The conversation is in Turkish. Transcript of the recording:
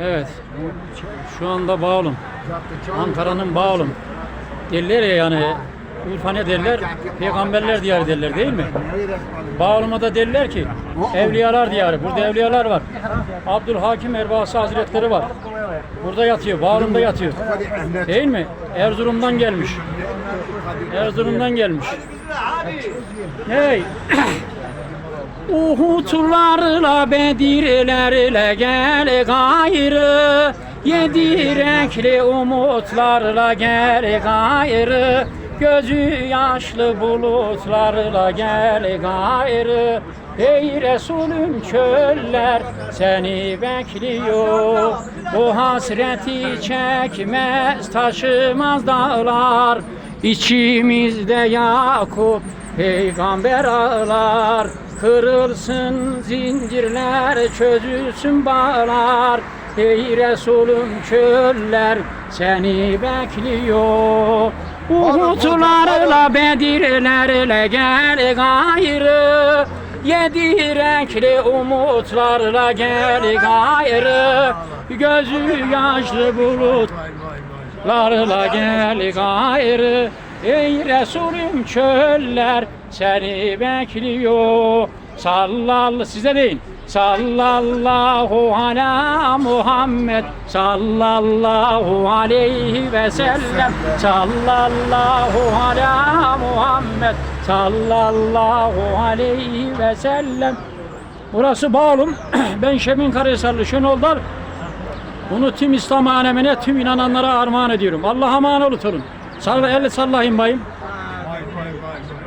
Evet. Şu anda Bağolum. Ankara'nın Bağolum. Derler ya yani Urfa ne derler? Peygamberler diyarı derler değil mi? Bağolum'a da derler ki Evliyalar diyarı. Burada evliyalar var. Abdülhakim Erbası Hazretleri var. Burada yatıyor. Bağolum'da yatıyor. Değil mi? Erzurum'dan gelmiş. Erzurum'dan gelmiş. Hey. Uhutlarla Bedirlerle gel gayrı. Yedi renkli umutlarla gel gayrı. Gözü yaşlı bulutlarla gel gayrı. Ey Resulüm çöller seni bekliyor. Bu hasreti çekmez taşımaz dağlar İçimizde Yakup peygamber ağlar. Kırılsın zincirler çözülsün bağlar. Ey Resulüm çöller seni bekliyor. Uhutlarla Bedirlerle gel gayrı. Yedi renkli umutlarla gel gayrı. Gözü yaşlı bulut Larla gel gayrı Ey Resulüm çöller seni bekliyor. Sallal size deyin. Sallallahu ala Muhammed. Sallallahu aleyhi ve sellem. Sallallahu ala Muhammed. Sallallahu aleyhi ve sellem. Burası Bağlum. Ben Şemin Karahisarlı Şenol'dan bunu tüm İslam alemine, tüm inananlara armağan ediyorum. Allah'a emanet olun. Salla, el sallayın bayım. Vay, vay, vay, vay.